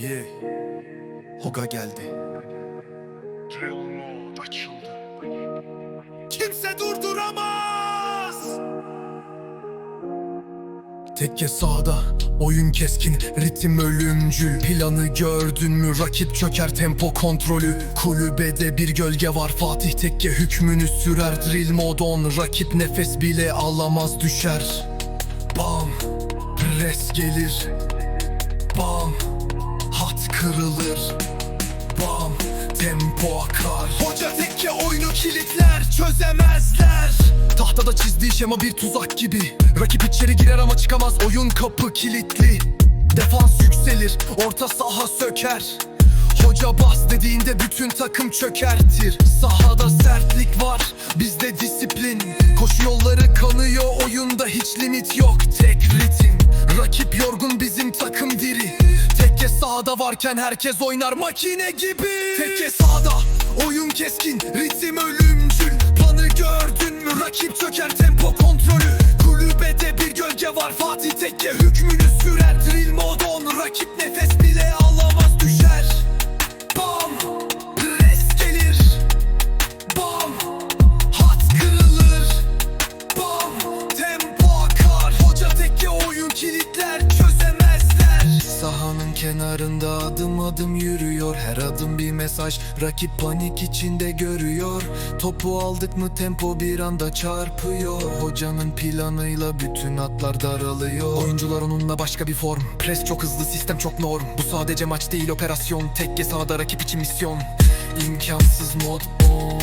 Yeah. Hoga geldi. Reload açıldı. Kimse durduramaz. Tekke sağda, oyun keskin, ritim ölümcül Planı gördün mü rakip çöker tempo kontrolü Kulübede bir gölge var Fatih Tekke hükmünü sürer Drill mod on, rakip nefes bile alamaz düşer Bam, pres gelir kırılır. Bam, tempo akar. Hoca tekke oyunu kilitler çözemezler. Tahtada çizdiği şema bir tuzak gibi. Rakip içeri girer ama çıkamaz oyun kapı kilitli. Defans yükselir orta saha söker. Hoca bas dediğinde bütün takım çökertir. Sahada sertlik var bizde disiplin. Koşu yolları kanıyor oyunda hiç limit yok. Tek ritim rakip yorgun Sahada varken herkes oynar makine gibi. Tekke sahada oyun keskin ritim ölümcül. Planı gördün mü? Rakip çöker tempo kontrolü. Kulübede bir gölge var Fatih Tekke kenarında adım adım yürüyor. Her adım bir mesaj Rakip panik içinde görüyor. Topu aldık mı tempo bir anda çarpıyor. Hocanın planıyla bütün atlar daralıyor. Oyuncular onunla başka bir form. Pres çok hızlı sistem çok norm. Bu sadece maç değil operasyon. Tekke sahada rakip için misyon. İmkansız mod on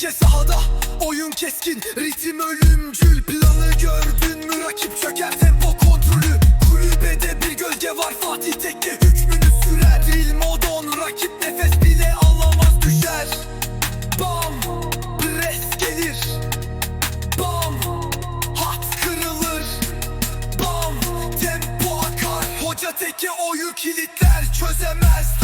Tekke sahada oyun keskin ritim ölümcül Planı gördün mü? Rakip çöker tempo kontrolü Kulübede bir gölge var Fatih Tekke. Hükmünü sürer Drill mod on rakip nefes bile alamaz düşer. Bam pres gelir. Bam hat kırılır. Bam tempo akar. Hoca Tekke oyun kilitler çözemez